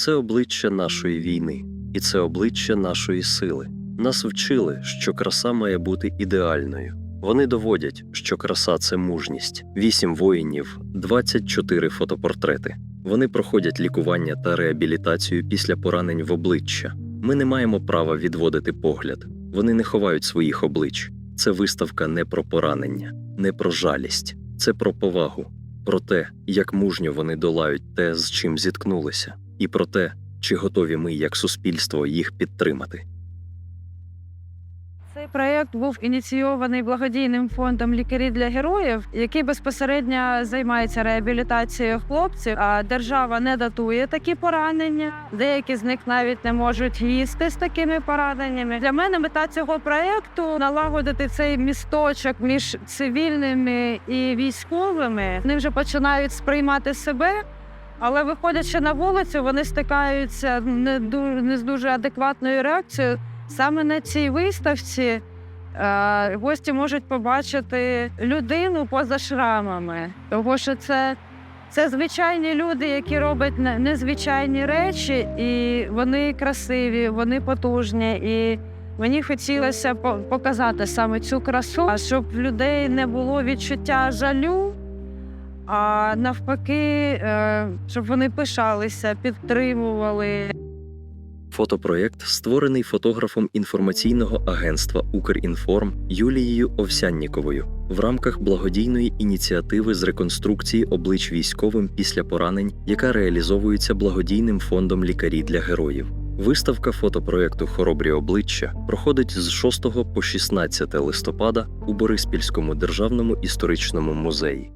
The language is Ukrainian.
Це обличчя нашої війни, і це обличчя нашої сили. Нас вчили, що краса має бути ідеальною. Вони доводять, що краса це мужність. Вісім воїнів, 24 фотопортрети. Вони проходять лікування та реабілітацію після поранень в обличчя. Ми не маємо права відводити погляд. Вони не ховають своїх облич. Це виставка не про поранення, не про жалість, це про повагу, про те, як мужньо вони долають те, з чим зіткнулися, і про те, чи готові ми, як суспільство, їх підтримати. Цей проєкт був ініційований благодійним фондом лікарі для героїв, який безпосередньо займається реабілітацією хлопців. А держава не датує такі поранення. Деякі з них навіть не можуть їсти з такими пораненнями. Для мене мета цього проєкту налагодити цей місточок між цивільними і військовими. Вони вже починають сприймати себе. Але виходячи на вулицю, вони стикаються не ду- не з дуже адекватною реакцією. Саме на цій виставці е, гості можуть побачити людину поза шрамами, тому що це, це звичайні люди, які роблять незвичайні речі, і вони красиві, вони потужні. І мені хотілося показати саме цю красу, щоб в людей не було відчуття жалю. А навпаки, е, щоб вони пишалися, підтримували. Фотопроєкт створений фотографом інформаційного агентства Укрінформ Юлією Овсянніковою в рамках благодійної ініціативи з реконструкції облич військовим після поранень, яка реалізовується благодійним фондом лікарі для героїв. Виставка фотопроєкту Хоробрі обличчя проходить з 6 по 16 листопада у Бориспільському державному історичному музеї.